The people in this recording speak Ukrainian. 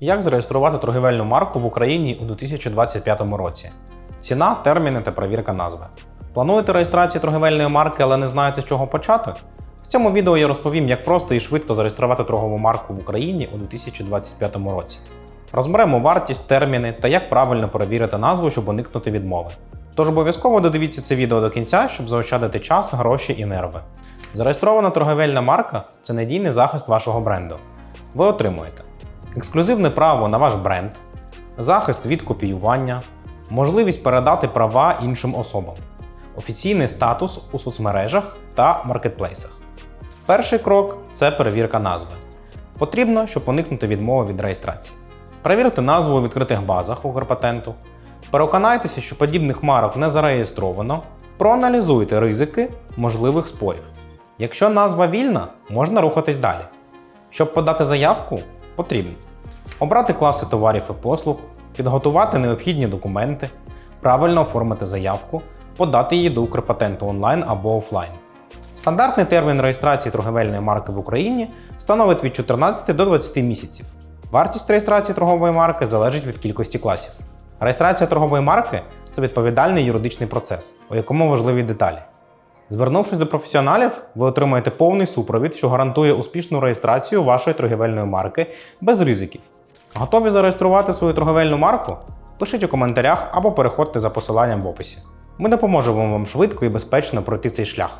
Як зареєструвати торгівельну марку в Україні у 2025 році? Ціна, терміни та перевірка назви. Плануєте реєстрацію торгівельної марки, але не знаєте з чого почати? В цьому відео я розповім, як просто і швидко зареєструвати торгову марку в Україні у 2025 році. Розберемо вартість, терміни та як правильно перевірити назву, щоб уникнути відмови. Тож обов'язково додивіться це відео до кінця, щоб заощадити час, гроші і нерви. Зареєстрована торговельна марка це надійний захист вашого бренду. Ви отримуєте ексклюзивне право на ваш бренд, захист від копіювання, можливість передати права іншим особам, офіційний статус у соцмережах та маркетплейсах. Перший крок це перевірка назви. Потрібно, щоб уникнути відмови від реєстрації. Перевірте назву у відкритих базах Укрпатенту. Переконайтеся, що подібних марок не зареєстровано. Проаналізуйте ризики можливих спорів. Якщо назва вільна, можна рухатись далі. Щоб подати заявку, потрібно обрати класи товарів і послуг, підготувати необхідні документи, правильно оформити заявку, подати її до Укрпатенту онлайн або офлайн. Стандартний термін реєстрації торговельної марки в Україні становить від 14 до 20 місяців. Вартість реєстрації торгової марки залежить від кількості класів. Реєстрація торгової марки це відповідальний юридичний процес, у якому важливі деталі. Звернувшись до професіоналів, ви отримаєте повний супровід, що гарантує успішну реєстрацію вашої торгівельної марки без ризиків. Готові зареєструвати свою торговельну марку? Пишіть у коментарях або переходьте за посиланням в описі. Ми допоможемо вам швидко і безпечно пройти цей шлях.